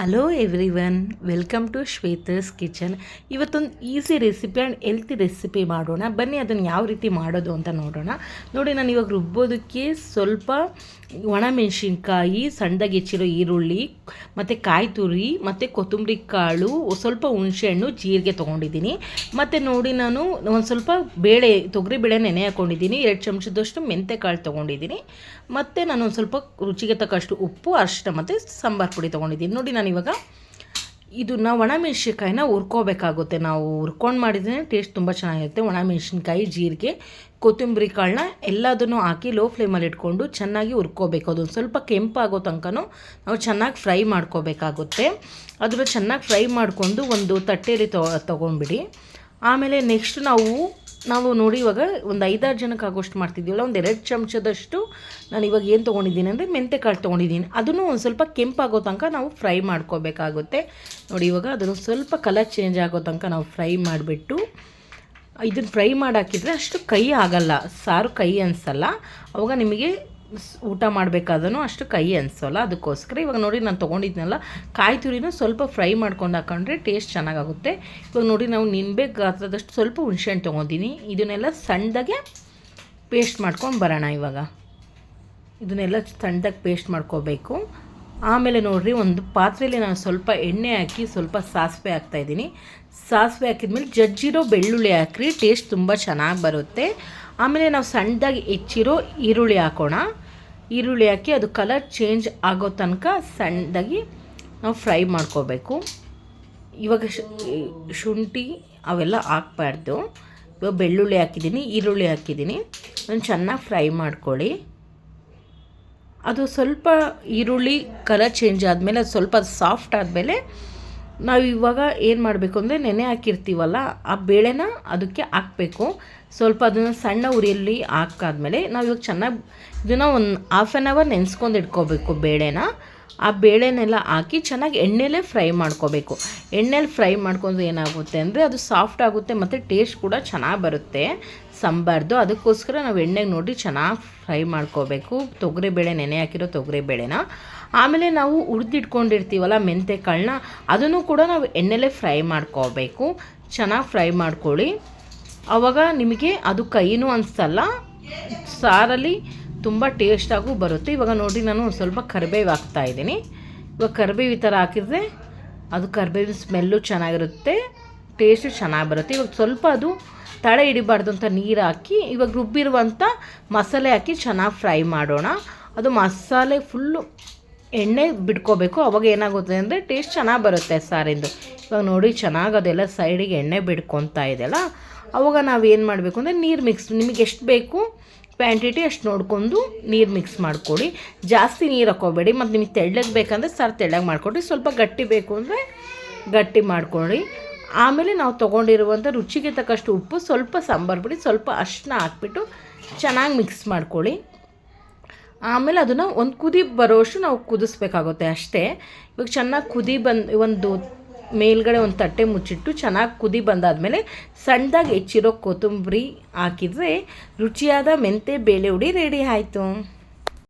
Hello everyone welcome to Shweta's kitchen ಇವತ್ತೊಂದು easy recipe and healthy recipe ಮಾಡೋಣ. ಬನ್ನಿ, ಅದನ್ನು ಯಾವ ರೀತಿ ಮಾಡೋದು ಅಂತ ನೋಡೋಣ. ನೋಡಿ, ನಾನು ಇವಾಗ ರುಬ್ಬೋದಕ್ಕೆ ಸ್ವಲ್ಪ ಒಣಮೆಣಸಿನ್ಕಾಯಿ ಸಣ್ಣದಾಗಿ ಹೆಚ್ಚಿರೋ ಈರುಳ್ಳಿ, ಮತ್ತು ಕಾಯಿ ತುರಿ, ಮತ್ತು ಕೊತ್ತಂಬರಿ ಕಾಳು ಸ್ವಲ್ಪ ಹುಣಸೆಹಣ್ಣು ಜೀರಿಗೆ ತೊಗೊಂಡಿದ್ದೀನಿ. ಮತ್ತು ನೋಡಿ, ನಾನು ಒಂದು ಸ್ವಲ್ಪ ಬೇಳೆ, ತೊಗರಿ ಬೇಳೆ ನೆನೆ ಹಾಕ್ಕೊಂಡಿದ್ದೀನಿ ಎರಡು ಚಮಚದಷ್ಟು ಮೆಂತೆ ಕಾಳು ತೊಗೊಂಡಿದ್ದೀನಿ. ಮತ್ತು ನಾನು ಒಂದು ಸ್ವಲ್ಪ ರುಚಿಗೆ ತಕ್ಕಷ್ಟು ಉಪ್ಪು ಅರಿಶಿನ ಮತ್ತು ಸಾಂಬಾರು ಪುಡಿ ತೊಗೊಂಡಿದ್ದೀನಿ. ನೋಡಿ, ನಾನು ಇವಾಗ ಇದನ್ನ ಒಣಮೆಣ್ಸಿನ್ಕಾಯಿನ ಹುರ್ಕೋಬೇಕಾಗುತ್ತೆ. ನಾವು ಹುರ್ಕೊಂಡು ಮಾಡಿದ್ರೆ ಟೇಸ್ಟ್ ತುಂಬ ಚೆನ್ನಾಗಿರುತ್ತೆ. ಒಣಮೆಣ್ಸಿನ್ಕಾಯಿ, ಜೀರಿಗೆ, ಕೊತ್ತಂಬರಿ ಕಾಳನ್ನ ಎಲ್ಲದನ್ನು ಹಾಕಿ ಲೋ ಫ್ಲೇಮಲ್ಲಿ ಇಟ್ಕೊಂಡು ಚೆನ್ನಾಗಿ ಹುರ್ಕೋಬೇಕು. ಅದೊಂದು ಸ್ವಲ್ಪ ಕೆಂಪಾಗೋ ತನಕನೂ ನಾವು ಚೆನ್ನಾಗಿ ಫ್ರೈ ಮಾಡ್ಕೋಬೇಕಾಗುತ್ತೆ. ಅದನ್ನು ಚೆನ್ನಾಗಿ ಫ್ರೈ ಮಾಡಿಕೊಂಡು ಒಂದು ತಟ್ಟೆಯಲ್ಲಿ ತೊಗೊಂಡ್ಬಿಡಿ. ಆಮೇಲೆ ನೆಕ್ಸ್ಟ್ ನಾವು ನಾವು ನೋಡಿ ಇವಾಗ ಒಂದು ಐದಾರು ಜನಕ್ಕೆ ಆಗೋಷ್ಟು ಮಾಡ್ತಿದ್ದೀವಲ್ಲ, ಒಂದು ಎರಡು ಚಮಚದಷ್ಟು ನಾನು ಇವಾಗ ಏನು ತೊಗೊಂಡಿದ್ದೀನಿ ಅಂದರೆ ಮೆಂತೆ ಕಾಳು ತೊಗೊಂಡಿದ್ದೀನಿ. ಅದನ್ನು ಒಂದು ಸ್ವಲ್ಪ ಕೆಂಪಾಗೋ ತನಕ ನಾವು ಫ್ರೈ ಮಾಡ್ಕೋಬೇಕಾಗುತ್ತೆ. ನೋಡಿ ಇವಾಗ ಅದನ್ನು ಸ್ವಲ್ಪ ಕಲರ್ ಚೇಂಜ್ ಆಗೋ ತನಕ ನಾವು ಫ್ರೈ ಮಾಡಿಬಿಟ್ಟು ಇದನ್ನು ಫ್ರೈ ಮಾಡಾಕಿದ್ರೆ ಅಷ್ಟು ಕೈ ಆಗಲ್ಲ, ಸಾರು ಕೈ ಅನಿಸಲ್ಲ. ಅವಾಗ ನಿಮಗೆ ಊಟ ಮಾಡಬೇಕಾದ್ರೂ ಅಷ್ಟು ಕೈ ಅನಿಸೋಲ್ಲ ಅದಕ್ಕೋಸ್ಕರ ಇವಾಗ ನೋಡಿ ನಾನು ತೊಗೊಂಡಿದ್ನಲ್ಲ, ಕಾಯಿ ತುರಿನೂ ಸ್ವಲ್ಪ ಫ್ರೈ ಮಾಡ್ಕೊಂಡು ಹಾಕೊಂಡ್ರೆ ಟೇಸ್ಟ್ ಚೆನ್ನಾಗಾಗುತ್ತೆ. ಇವಾಗ ನೋಡಿ ನಾವು ನಿಂಬೆ ಗಾತ್ರದಷ್ಟು ಸ್ವಲ್ಪ ಹುಣಸೆಹಣ್ಣು ತೊಗೊಂಡಿನಿ. ಇದನ್ನೆಲ್ಲ ಸಣ್ಣದಾಗೆ ಪೇಸ್ಟ್ ಮಾಡ್ಕೊಂಡು ಬರೋಣ ಇವಾಗ. ಇದನ್ನೆಲ್ಲ ಸಣ್ಣದಾಗಿ ಪೇಸ್ಟ್ ಮಾಡ್ಕೋಬೇಕು. ಆಮೇಲೆ ನೋಡಿರಿ ಒಂದು ಪಾತ್ರೆಯಲ್ಲಿ ನಾನು ಸ್ವಲ್ಪ ಎಣ್ಣೆ ಹಾಕಿ ಸ್ವಲ್ಪ ಸಾಸಿವೆ ಹಾಕ್ತಾಯಿದ್ದೀನಿ ಸಾಸಿವೆ ಹಾಕಿದ್ಮೇಲೆ ಜಜ್ಜಿರೋ ಬೆಳ್ಳುಳ್ಳಿ ಹಾಕ್ರಿ ಟೇಸ್ಟ್ ತುಂಬ ಚೆನ್ನಾಗಿ ಬರುತ್ತೆ. ಆಮೇಲೆ ನಾವು ಸಣ್ಣದಾಗಿ ಹೆಚ್ಚಿರೋ ಈರುಳ್ಳಿ ಹಾಕೋಣ. ಈರುಳ್ಳಿ ಹಾಕಿ ಅದು ಕಲರ್ ಚೇಂಜ್ ಆಗೋ ತನಕ ಸಣ್ಣದಾಗಿ ನಾವು ಫ್ರೈ ಮಾಡ್ಕೋಬೇಕು. ಇವಾಗ ಶುಂಠಿ ಅವೆಲ್ಲ ಹಾಕ್ಬಾರ್ದು. ಇವಾಗ ಬೆಳ್ಳುಳ್ಳಿ ಹಾಕಿದ್ದೀನಿ, ಈರುಳ್ಳಿ ಹಾಕಿದ್ದೀನಿ. ಅದನ್ನು ಚೆನ್ನಾಗಿ ಫ್ರೈ ಮಾಡ್ಕೊಳ್ಳಿ. ಅದು ಸ್ವಲ್ಪ ಈರುಳ್ಳಿ ಕಲರ್ ಚೇಂಜ್ ಆದಮೇಲೆ, ಅದು ಸ್ವಲ್ಪ ಸಾಫ್ಟ್ ಆದಮೇಲೆ ನಾವು ಇವಾಗ ಏನು ಮಾಡಬೇಕು ಅಂದರೆ ನೆನೆ ಹಾಕಿರ್ತೀವಲ್ಲ, ಆ ಬೇಳೆನ ಅದಕ್ಕೆ ಹಾಕಬೇಕು. ಸ್ವಲ್ಪ ಅದನ್ನು ಸಣ್ಣ ಉರಿಯಲ್ಲಿ ಹಾಕಾದ್ಮೇಲೆ ನಾವು ಇವಾಗ ಚೆನ್ನಾಗಿ, ಇದನ್ನು ಒಂದು ಹಾಫ್ ಆ್ಯನ್ ಅವರ್ ನೆನೆಸ್ಕೊಂಡು ಇಟ್ಕೋಬೇಕು ಬೇಳೆನ. ಆ ಬೇಳೆನೆಲ್ಲ ಹಾಕಿ ಚೆನ್ನಾಗಿ ಎಣ್ಣೆಲೇ ಫ್ರೈ ಮಾಡ್ಕೋಬೇಕು. ಎಣ್ಣೆಲಿ ಫ್ರೈ ಮಾಡ್ಕೊಂಡು ಏನಾಗುತ್ತೆ ಅಂದರೆ ಅದು ಸಾಫ್ಟ್ ಆಗುತ್ತೆ ಮತ್ತು ಟೇಸ್ಟ್ ಕೂಡ ಚೆನ್ನಾಗಿ ಬರುತ್ತೆ. ಸಾಂಬಾರ್ದು. ಅದಕ್ಕೋಸ್ಕರ ನಾವು ಎಣ್ಣೆಗೆ ನೋಡಿ ಚೆನ್ನಾಗಿ ಫ್ರೈ ಮಾಡ್ಕೋಬೇಕು. ತೊಗರಿಬೇಳೆ ನೆನೆ ಹಾಕಿರೋ ತೊಗರಿಬೇಳೆನ ಆಮೇಲೆ ನಾವು ಹುರಿದಿಟ್ಕೊಂಡಿರ್ತೀವಲ್ಲ ಮೆಂತೆ ಕಾಳನ್ನ ಅದನ್ನು ಕೂಡ ನಾವು ಎಣ್ಣೆಲೇ ಫ್ರೈ ಮಾಡ್ಕೋಬೇಕು. ಚೆನ್ನಾಗಿ ಫ್ರೈ ಮಾಡ್ಕೊಳ್ಳಿ. ಆವಾಗ ನಿಮಗೆ ಅದು ಕೈನೂ ಅನಿಸಲ್ಲ. ಸಾರಲ್ಲಿ ತುಂಬ ಟೇಸ್ಟಾಗೂ ಬರುತ್ತೆ. ಇವಾಗ ನೋಡಿ ನಾನು ಸ್ವಲ್ಪ ಕರಿಬೇವು ಹಾಕ್ತಾಯಿದ್ದೀನಿ ಇವಾಗ ಕರಿಬೇವು ಈ ಥರ ಹಾಕಿದ್ರೆ ಅದು ಕರಿಬೇವಿನ ಸ್ಮೆಲ್ಲು ಚೆನ್ನಾಗಿರುತ್ತೆ ಟೇಸ್ಟು ಚೆನ್ನಾಗಿ ಬರುತ್ತೆ. ಇವಾಗ ಸ್ವಲ್ಪ ಅದು ತಳೆ ಹಿಡಿಬಾರ್ದು ಅಂತ ನೀರು ಹಾಕಿ, ಇವಾಗ ರುಬ್ಬಿರುವಂಥ ಮಸಾಲೆ ಹಾಕಿ ಚೆನ್ನಾಗಿ ಫ್ರೈ ಮಾಡೋಣ. ಅದು ಮಸಾಲೆ ಫುಲ್ಲು ಎಣ್ಣೆ ಬಿಡ್ಕೋಬೇಕು ಅವಾಗ ಏನಾಗುತ್ತೆ ಅಂದರೆ ಟೇಸ್ಟ್ ಚೆನ್ನಾಗಿ ಬರುತ್ತೆ ಸಾರಿಂದು. ಇವಾಗ ನೋಡಿ ಚೆನ್ನಾಗಿ ಅದೆಲ್ಲ ಸೈಡಿಗೆ ಎಣ್ಣೆ ಬಿಡ್ಕೊತಾ ಇದೆಯಲ್ಲ, ಅವಾಗ ಏನು ಮಾಡಬೇಕು ಅಂದರೆ ನೀರು ಮಿಕ್ಸ್ ನಿಮಗೆ ಎಷ್ಟು ಬೇಕು ಕ್ವಾಂಟಿಟಿ ಅಷ್ಟು ನೋಡಿಕೊಂಡು ನೀರು ಮಿಕ್ಸ್ ಮಾಡ್ಕೊಳ್ಳಿ ಜಾಸ್ತಿ ನೀರು ಹಾಕೋಬೇಡಿ ಮತ್ತು ನಿಮಗೆ ತೆಳ್ಳಗೆ ಬೇಕಂದರೆ ಸರ್ ತೆಳ್ಳಗೆ ಮಾಡಿಕೊಡ್ರಿ. ಸ್ವಲ್ಪ ಗಟ್ಟಿ ಬೇಕು ಅಂದರೆ ಗಟ್ಟಿ ಮಾಡ್ಕೊಳ್ಳಿ ಆಮೇಲೆ ನಾವು ತೊಗೊಂಡಿರುವಂಥ ರುಚಿಗೆ ತಕ್ಕಷ್ಟು ಉಪ್ಪು, ಸ್ವಲ್ಪ ಸಾಂಬಾರು ಬಿಡಿ ಸ್ವಲ್ಪ ಅಷ್ಟನ್ನ ಹಾಕ್ಬಿಟ್ಟು ಚೆನ್ನಾಗಿ ಮಿಕ್ಸ್ ಮಾಡ್ಕೊಳ್ಳಿ ಆಮೇಲೆ ಅದನ್ನು ಒಂದು ಕುದಿ ಬರೋಷ್ಟು ನಾವು ಕುದಿಸ್ಬೇಕಾಗುತ್ತೆ ಅಷ್ಟೇ. ಇವಾಗ ಚೆನ್ನಾಗಿ ಕುದಿ ಬಂದು, ಒಂದು ಮೇಲ್ಗಡೆ ಒಂದು ತಟ್ಟೆ ಮುಚ್ಚಿಟ್ಟು ಚೆನ್ನಾಗಿ ಕುದಿ ಬಂದಾದಮೇಲೆ ಸಣ್ಣದಾಗಿ ಹೆಚ್ಚಿರೋ ಕೊತ್ತಂಬರಿ ಹಾಕಿದರೆ ರುಚಿಯಾದ ಮೆಂತೆ ಬೇಳೆ ಹುಡಿ ರೆಡಿ ಆಯಿತು.